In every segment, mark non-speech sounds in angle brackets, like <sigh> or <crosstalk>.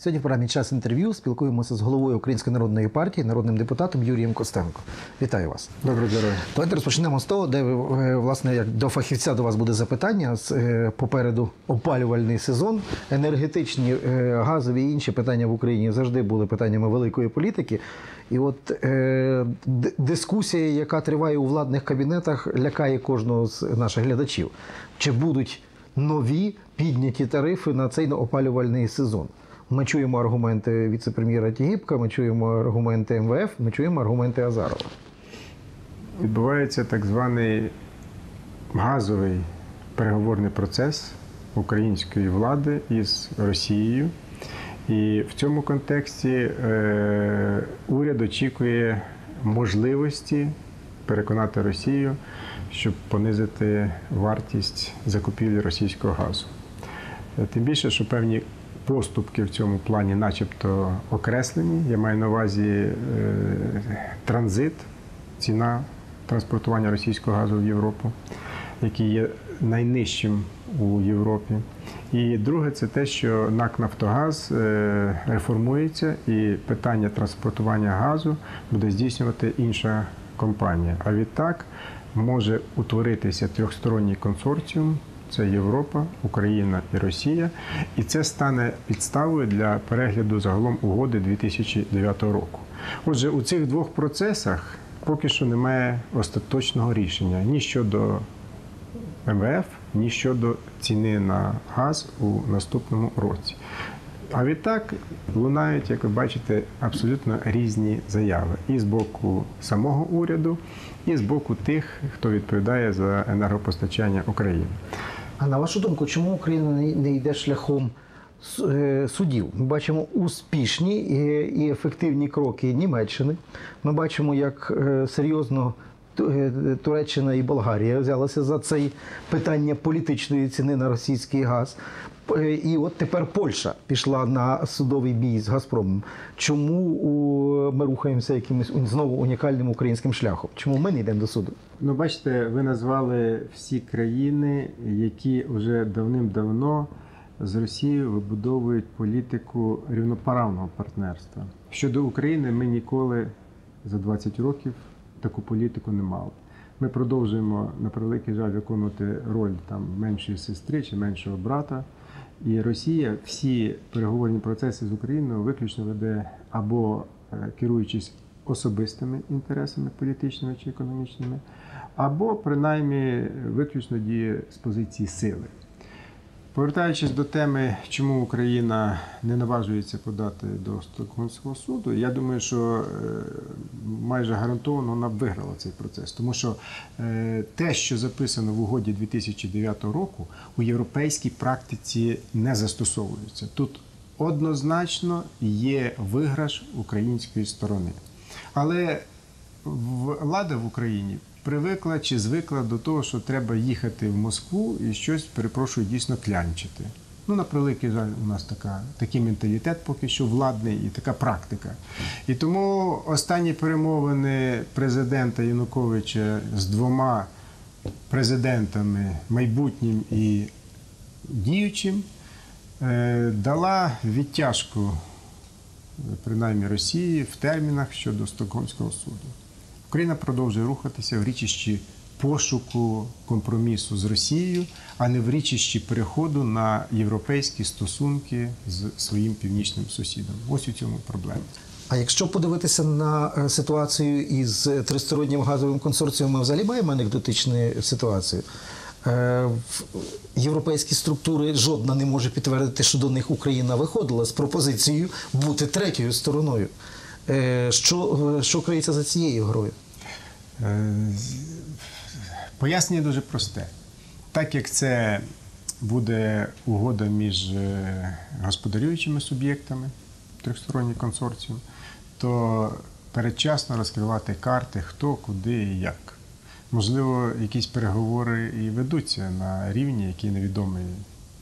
Сьогодні в програмі час інтерв'ю спілкуємося з головою Української народної партії, народним депутатом Юрієм Костенко. Вітаю вас. Доброго здоров'я. Давайте розпочнемо з того, де е, власне, як до фахівця до вас буде запитання. З, е, Попереду опалювальний сезон. Енергетичні, е, газові і інші питання в Україні завжди були питаннями великої політики. І от дискусія, яка триває у владних кабінетах, лякає кожного з наших глядачів. Чи будуть нові підняті тарифи на цей опалювальний сезон? Ми чуємо аргументи віце-прем'єра Тігіпка, ми чуємо аргументи МВФ, ми чуємо аргументи Азарова. Відбувається так званий газовий переговорний процес української влади із Росією. І в цьому контексті е, уряд очікує можливості переконати Росію, щоб понизити вартість закупівлі російського газу. Тим більше, що певні поступки в цьому плані, начебто, окреслені. Я маю на увазі е, транзит, ціна транспортування російського газу в Європу, який є найнижчим у Європі. І друге, це те, що НАК Нафтогаз е, реформується, і питання транспортування газу буде здійснювати інша компанія. А відтак може утворитися трьохсторонній консорціум. Це Європа, Україна і Росія, і це стане підставою для перегляду загалом угоди 2009 року. Отже, у цих двох процесах поки що немає остаточного рішення ні щодо МВФ, ні щодо ціни на газ у наступному році. А відтак лунають, як ви бачите, абсолютно різні заяви і з боку самого уряду, і з боку тих, хто відповідає за енергопостачання України. А на вашу думку, чому Україна не- йде шляхом е, судів? Ми бачимо успішні і, і ефективні кроки Німеччини. Ми бачимо, як е, серйозно е, Туреччина і Болгарія взялися за це питання політичної ціни на російський газ. П- І от тепер Польща пішла на судовий бій з Газпромом. Чому ми рухаємося якимось знову унікальним українським шляхом? Чому ми не йдемо до суду? Ну, бачите, ви назвали всі країни, які вже давним-давно з Росією вибудовують політику рівноправного партнерства. Щодо України, ми ніколи за 20 років таку політику не мали. Ми продовжуємо на превеликий жаль виконувати роль там меншої сестри чи меншого брата. І Росія всі переговорні процеси з Україною виключно веде або е, керуючись особистими інтересами політичними чи економічними, або принаймні виключно діє з позиції сили. Повертаючись до теми, чому Україна не наважується подати до Стокгольмського суду, я думаю, що е, майже гарантовано вона б виграла цей процес, тому що е, те, що записано в угоді 2009 року, у європейській практиці не застосовується. Тут однозначно є виграш української сторони. Але влада в Україні привикла чи звикла до того, що треба їхати в Москву і щось, перепрошую, дійсно клянчити. Ну, на превеликий жаль, у нас така, такий менталітет поки що владний і така практика. І тому останні перемовини президента Януковича з двома президентами, майбутнім і діючим, е, дала відтяжку принаймні Росії в термінах щодо Стокгольмського суду. Україна продовжує рухатися в річищі пошуку компромісу з Росією, а не в річищі переходу на європейські стосунки з своїм північним сусідом. Ось у цьому проблема. А якщо подивитися на е, ситуацію із тристороннім газовим консорціумом, ми взагалі маємо анекдотичну ситуацію. Е, Європейські структури жодна не може підтвердити, що до них Україна виходила з пропозицією бути третьою стороною. Е, Що, е, що криється за цією грою? Е, Пояснення дуже просте. Так як це буде угода між господарюючими суб'єктами, трьохсторонній консорціум, то передчасно розкривати карти, хто, куди і як. Можливо, якісь переговори і ведуться на рівні, який невідомий,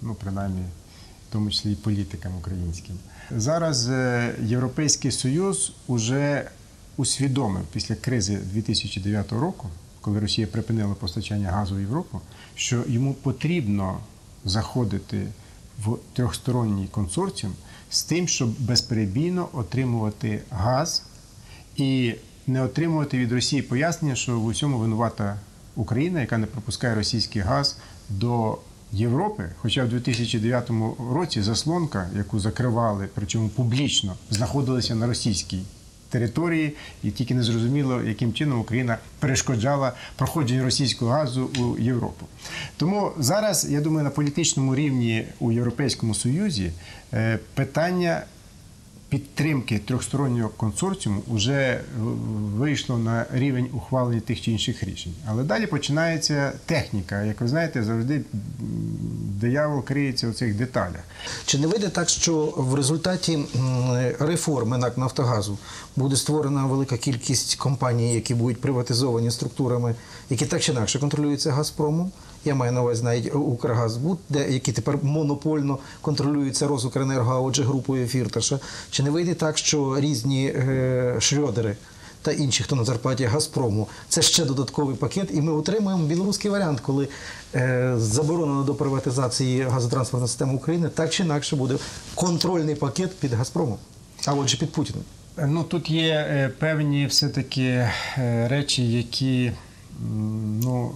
ну, принаймні, в тому числі і політикам українським. Зараз е, Європейський Союз уже усвідомив після кризи 2009 року, коли Росія припинила постачання газу в Європу, що йому потрібно заходити в трьохсторонній консорціум з тим, щоб безперебійно отримувати газ і не отримувати від Росії пояснення, що в усьому винувата Україна, яка не пропускає російський газ до Європи. Хоча в 2009 році заслонка, яку закривали, причому публічно, знаходилася на російській території, і тільки не зрозуміло, яким чином Україна перешкоджала проходженню російського газу у Європу. Тому зараз, я думаю, на політичному рівні у Європейському Союзі е, питання підтримки трьохстороннього консорціуму вже вийшло на рівень ухвалення тих чи інших рішень. Але далі починається техніка. Як ви знаєте, завжди диявол криється у цих деталях. Чи не вийде так, що в результаті реформи НАК Нафтогазу буде створена велика кількість компаній, які будуть приватизовані структурами, які так чи інакше контролюються Газпромом? Я маю на увазі навіть Укргазбуд, де які тепер монопольно контролюються Розукренерго, а отже групою Фірташа. Чи не вийде так, що різні е, шльодери та інші, хто на зарплаті Газпрому, це ще додатковий пакет, і ми отримуємо білоруський варіант, коли е, заборонено до приватизації газотранспортної системи України, так чи інакше буде контрольний пакет під Газпромом, а отже під Путіним. Ну тут є е, певні все-таки е, речі, які ну,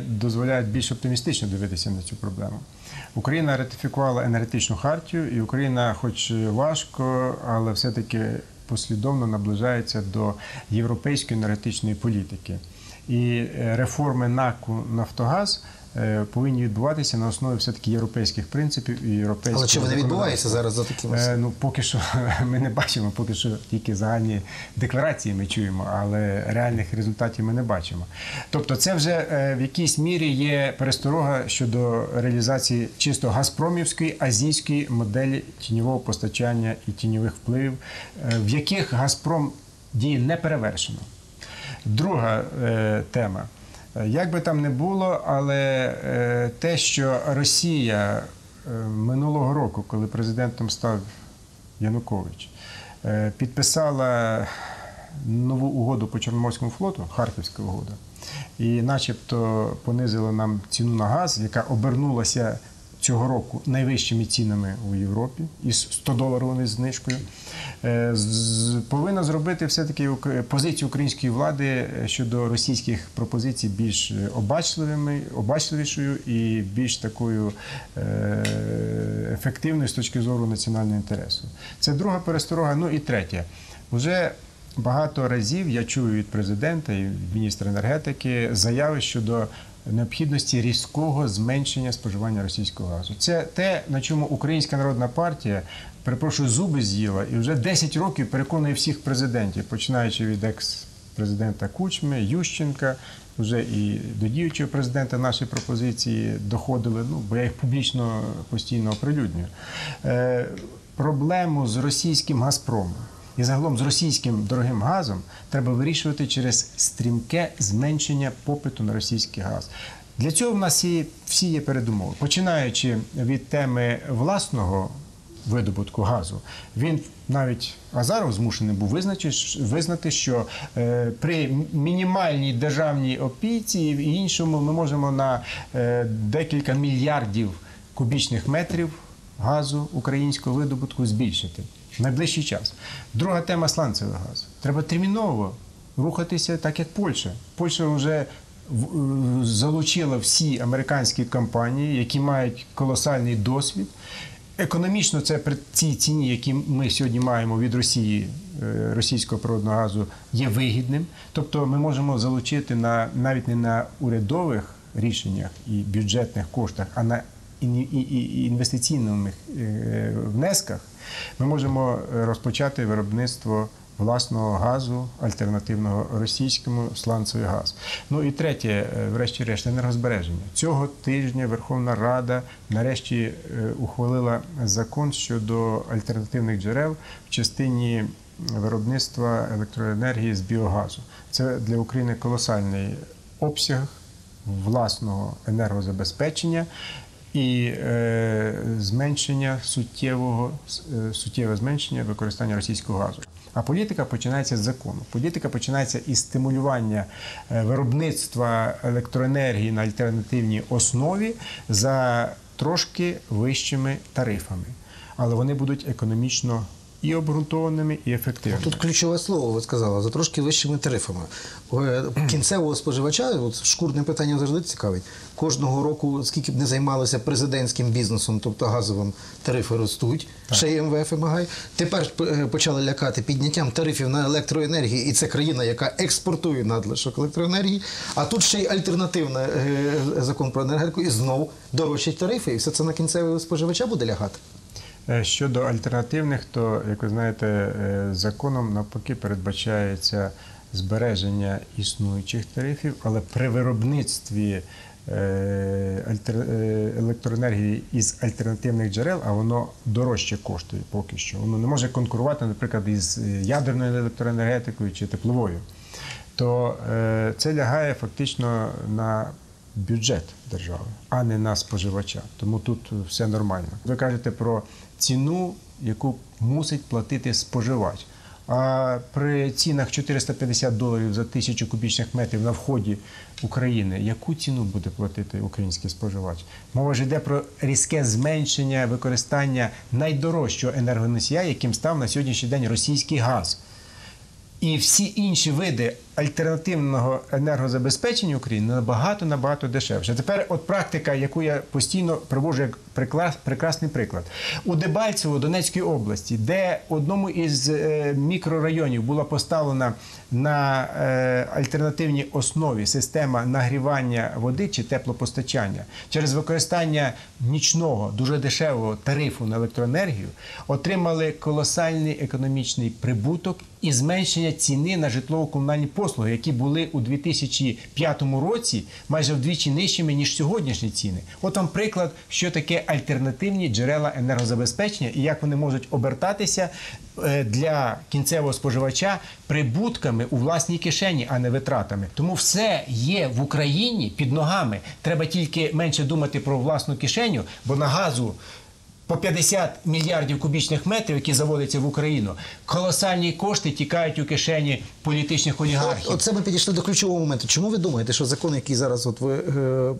дозволяють більш оптимістично дивитися на цю проблему. Україна ратифікувала енергетичну хартію, і Україна, хоч важко, але все-таки послідовно наближається до європейської енергетичної політики. І е, реформи НАКу Нафтогаз повинні відбуватися на основі все-таки європейських принципів і європейського Але чи вони відбуваються зараз за такими? Е, Ну, поки що <laughs> ми не бачимо, поки що тільки загальні декларації ми чуємо, але реальних результатів ми не бачимо. Тобто, це вже е, в якійсь мірі є пересторога щодо реалізації чисто газпромівської азійської моделі тіньового постачання і тіньових впливів, е, в яких Газпром діє неперевершено. Друга е, тема. Е, Як би там не було, але е, те, що Росія е, минулого року, коли президентом став Янукович, підписала нову угоду по Чорноморському флоту, Харківська угода, і начебто понизила нам ціну на газ, яка обернулася цього року найвищими цінами у Європі із 100 доларовою знижкою. Е, Повинна зробити все-таки позицію української влади е, щодо російських пропозицій більш е, обачливими, обачливішою і більш такою ефективною з точки зору національного інтересу. Це друга пересторога. Ну і третє. Уже багато разів я чую від президента і міністра енергетики заяви щодо необхідності різкого зменшення споживання російського газу. Це те, на чому Українська народна партія, перепрошую, зуби з'їла і вже 10 років переконує всіх президентів, починаючи від екс-президента Кучми, Ющенка, вже і до діючого президента наші пропозиції доходили, ну бо я їх публічно постійно оприлюднюю. Е, проблему з російським Газпромом і загалом з російським дорогим газом треба вирішувати через стрімке зменшення попиту на російський газ. Для цього в нас є всі є передумови, починаючи від теми власного видобутку газу, він навіть Азаров змушений був визначити, визнати, що е, при мінімальній державній опіці і іншому ми можемо на е, декілька мільярдів кубічних метрів газу українського видобутку збільшити в найближчий час. Друга тема сланцевий газ. Треба терміново рухатися так, як Польща. Польща вже е, залучила всі американські компанії, які мають колосальний досвід. Економічно це при цій ціні, які ми сьогодні маємо від Росії, е, російського природного газу, є вигідним. Тобто ми можемо залучити на навіть не на урядових рішеннях і бюджетних коштах, а на інвестиційних е, внесках. Ми можемо розпочати виробництво власного газу, альтернативного російському сланцевий газ. Ну і третє, е, врешті-решт, енергозбереження. Цього тижня Верховна Рада нарешті е, ухвалила закон щодо альтернативних джерел в частині виробництва електроенергії з біогазу. Це для України колосальний обсяг власного енергозабезпечення. І е, зменшення суттєвого е, суттєве зменшення використання російського газу. А політика починається з закону. Політика починається із стимулювання е, виробництва електроенергії на альтернативній основі за трошки вищими тарифами, але вони будуть економічно і обґрунтованими, і ефективними. Тут ключове слово ви сказали, за трошки вищими тарифами. Е, Кінцевого споживача, от шкурне питання завжди цікавить. Кожного року, скільки б не займалися президентським бізнесом, тобто газовим, тарифи ростуть, ще й МВФ вимагає. Тепер е, почали лякати підняттям тарифів на електроенергію, і це країна, яка експортує надлишок електроенергії. А тут ще й альтернативний е, закон про енергетику, і знов дорожчать тарифи, і все це на кінцевого споживача буде лягати. Е, Щодо альтернативних, то, як ви знаєте, е, законом навпаки передбачається збереження існуючих тарифів, але при виробництві е, електроенергії із альтернативних джерел, а воно дорожче коштує поки що. Воно не може конкурувати, наприклад, із ядерною електроенергетикою чи тепловою. То це лягає фактично на бюджет держави, а не на споживача. Тому тут все нормально. Ви кажете про ціну, яку мусить платити споживач. А при цінах 450 доларів за тисячу кубічних метрів на вході України, яку ціну буде платити український споживач? Мова ж йде про різке зменшення використання найдорожчого енергоносія, яким став на сьогоднішній день російський газ. І всі інші види альтернативного енергозабезпечення України набагато набагато дешевше. Тепер, от практика, яку я постійно привожу як приклас, прекрасний приклад у Дебальцево Донецької області, де одному із е, мікрорайонів була поставлена на е, альтернативній основі система нагрівання води чи теплопостачання через використання нічного дуже дешевого тарифу на електроенергію, отримали колосальний економічний прибуток і зменшення ціни на житлово-комунальні послуги, які були у 2005 році майже вдвічі нижчими ніж сьогоднішні ціни. От вам приклад, що таке альтернативні джерела енергозабезпечення і як вони можуть обертатися е, для кінцевого споживача прибутками у власній кишені, а не витратами. Тому все є в Україні під ногами. Треба тільки менше думати про власну кишеню, бо на газу. По 50 мільярдів кубічних метрів, які заводяться в Україну, колосальні кошти тікають у кишені політичних олігархів. Оце ми підійшли до ключового моменту. Чому ви думаєте, що закон, який зараз от ви е,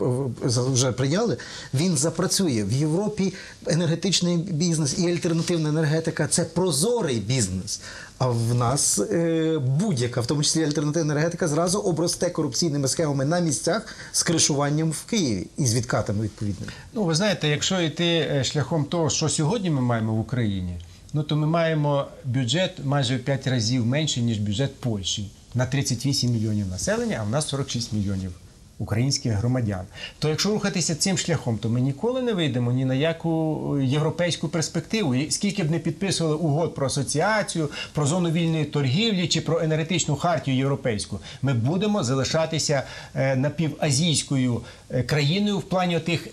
вже прийняли, він запрацює в Європі? Енергетичний бізнес і альтернативна енергетика це прозорий бізнес. А в нас е, будь-яка, в тому числі альтернативна енергетика, зразу обросте корупційними схемами на місцях з кришуванням в Києві і з відкатами відповідними. Ну, ви знаєте, якщо йти е, шляхом того, що сьогодні ми маємо в Україні, ну то ми маємо бюджет майже в 5 разів менший, ніж бюджет Польщі на 38 мільйонів населення, а в нас 46 мільйонів українських громадян. То якщо рухатися цим шляхом, то ми ніколи не вийдемо ні на яку е, європейську перспективу. І скільки б не підписували угод про асоціацію, про зону вільної торгівлі чи про енергетичну хартію європейську, ми будемо залишатися е, напівазійською е, країною в плані тих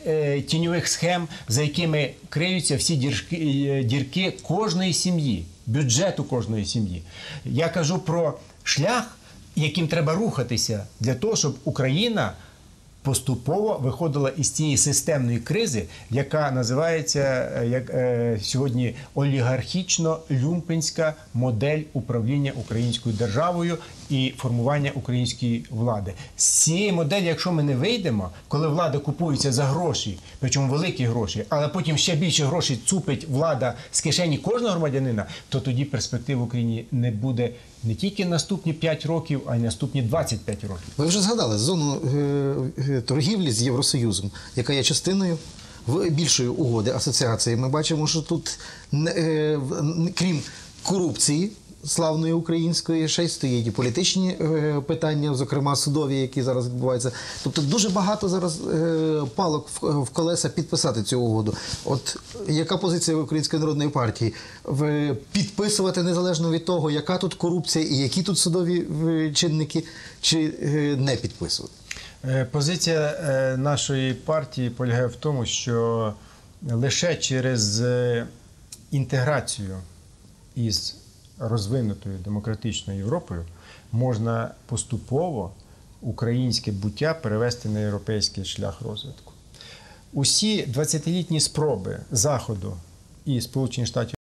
тіньових схем, за якими криються всі дірки, дірки кожної сім'ї, бюджету кожної сім'ї. Я кажу про шлях, яким треба рухатися для того, щоб Україна поступово виходила із цієї системної кризи, яка називається е, як е, сьогодні олігархічно-люмпенська модель управління українською державою і формування української влади. З цієї моделі, якщо ми не вийдемо, коли влада купується за гроші, причому великі гроші, але потім ще більше грошей цупить влада з кишені кожного громадянина, то тоді перспектив в Україні не буде не тільки наступні 5 років, а й наступні 25 років. Ви вже згадали зону е, е, торгівлі з Євросоюзом, яка є частиною більшої угоди асоціації. Ми бачимо, що тут е, крім корупції. Славної української ще й стоїть і політичні е, питання, зокрема судові, які зараз відбуваються. Тобто дуже багато зараз е, палок в, колеса підписати цю угоду. От яка позиція Української народної партії? Підписувати незалежно від того, яка тут корупція і які тут судові чинники, чи е, не підписувати? Позиція нашої партії полягає в тому, що лише через інтеграцію із розвинутою демократичною Європою можна поступово українське буття перевести на європейський шлях розвитку. Усі 20-літні спроби Заходу і Сполучених Штатів